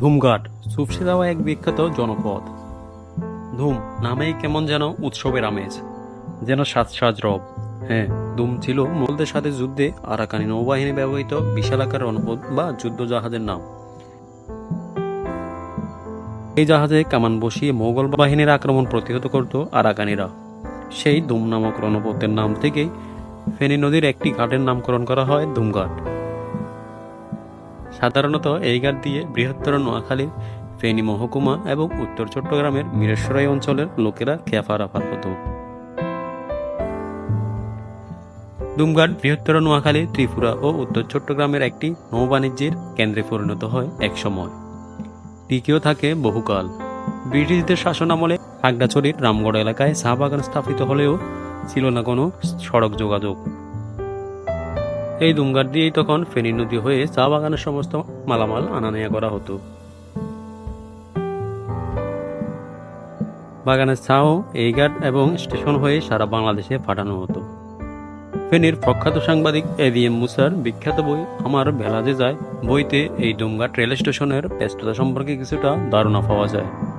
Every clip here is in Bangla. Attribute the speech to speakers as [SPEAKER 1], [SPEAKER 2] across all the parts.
[SPEAKER 1] ধুমঘাট সুপসে যাওয়া এক বিখ্যাত জনপদ। ধুম নামেই কেমন যেন উৎসবের আমেজ, যেন সাজ সাজ রব। হ্যাঁ ধুম ছিল মোগলদের সাথে যুদ্ধে আরাকানি নৌবাহিনী ব্যবহৃত বিশাল আকার রণপদ বা যুদ্ধ জাহাজের নাম। এই জাহাজে কামান বসিয়ে মোগল বাহিনীর আক্রমণ প্রতিহত করত আরাকানিরা। সেই ধুম নামক রণপথের নাম থেকেই ফেনী নদীর একটি ঘাটের নামকরণ করা হয় ধুমঘাট। সাধারণত এই ঘাট দিয়ে বৃহত্তর নোয়াখালীর ফেনী মহকুমা এবং উত্তর চট্টগ্রামের মিরেশ্বরাই অঞ্চলের লোকেরা খেয়াফারাফার হতো। দুমঘাট, বৃহত্তর নোয়াখালী, ত্রিপুরা ও উত্তর চট্টগ্রামের একটি নৌবাণিজ্যের কেন্দ্রে পরিণত হয় একসময় টিকেও থাকে বহুকাল। ব্রিটিশদের শাসনামলে খাগড়াছড়ির রামগড় এলাকায় চা বাগান স্থাপিত হলেও ছিল না কোনো সড়ক যোগাযোগ। এই দুমঘাট দিয়েই তখন ফেনী নদী হয়ে চা বাগানের সমস্ত মালামাল আনা নেয়া করা হতো। বাগানের চাও এই ঘাট এবং স্টেশন হয়ে সারা বাংলাদেশে পাঠানো হতো। ফেনীর প্রখ্যাত সাংবাদিক এভিএম মুসার বিখ্যাত বই, আমার যে যায় বইতে এই ডুমঘাট রেল স্টেশনের ব্যস্ততা সম্পর্কে কিছুটা ধারণা পাওয়া যায়।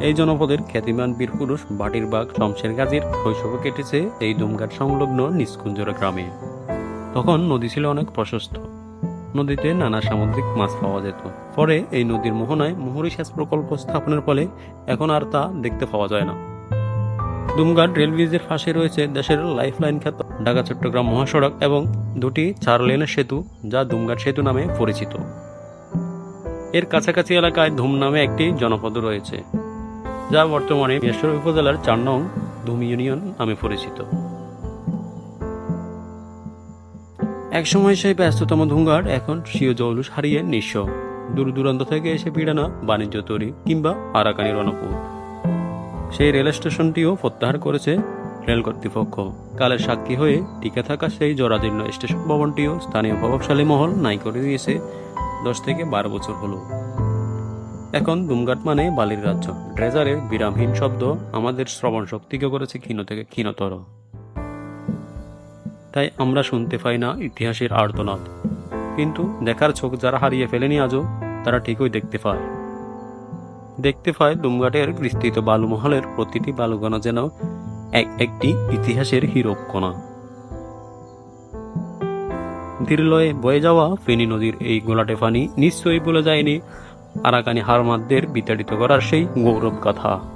[SPEAKER 1] এই জনপদের খ্যাতিমান বীরপুরুষ বাটির বাগ শমশের গাজীর শৈশব কেটেছে এই ডুমঘাট সংলগ্ন নিষ্কুঞ্জরা গ্রামে। তখন নদী ছিল অনেক প্রশস্ত। নদীতে নানা সামুদ্রিক মাছ পাওয়া যেত। পরে এই নদীর মোহনায় মুহুরী সেচ প্রকল্প স্থাপনের ফলে এখন আর তা দেখতে পাওয়া যায় না। দুমঘাট রেল ব্রিজের পাশে রয়েছে দেশের লাইফলাইন খ্যাত ঢাকা, চট্টগ্রাম মহাসড়ক এবং দুটি চার লেনের সেতু, যা দুমঘাট সেতু নামে পরিচিত। এর কাছাকাছি এলাকায় ধুম নামে একটি জনপদ রয়েছে। যা বর্তমানে মেশ্বর উপজেলার চার নং ধুম ইউনিয়ন নামে পরিচিত। একসময় সেই ব্যস্ততম ধুমঘাট এখন স্বীয় জৌলুস হারিয়ে নিঃস্ব। দূর দূরান্ত থেকে এসে পিড়ানা, বাণিজ্য তৈরি কিংবা আরাকানি রণপুর সেই রেল স্টেশনটিও প্রত্যাহার করেছে রেল কর্তৃপক্ষ। কালের সাক্ষী হয়ে টিকে থাকা সেই জরাজীর্ণ স্টেশন ভবনটিও স্থানীয় প্রভাবশালী মহল নাই করে দিয়েছে দশ থেকে বারো বছর হলো। এখন দুমঘাট মানে বালির রাজ্য। ড্রেজারের বিরামহীন শব্দ আমাদের শ্রবণ শক্তিকে করেছে ক্ষীণ থেকে ক্ষীণতর। তাই আমরা শুনতে পাই না ইতিহাসের আর্তনাদ। কিন্তু দেখার চোখ যারা হারিয়ে ফেলেনি আজও, তারা ঠিকই দেখতে পায়। দেখতে পায় দুমঘাটের বিস্তৃত বালুমহলের প্রতিটি বালুকণা যেন এক, একটি ইতিহাসের হীরকণা। ধীরলয়ে বয়ে যাওয়া ফেনী নদীর এই গোলাটে পানি নিশ্চয়ই বলে যায়নি আরাকানি হারমাদদের বিতাড়িত করার সেই গৌরব কথা।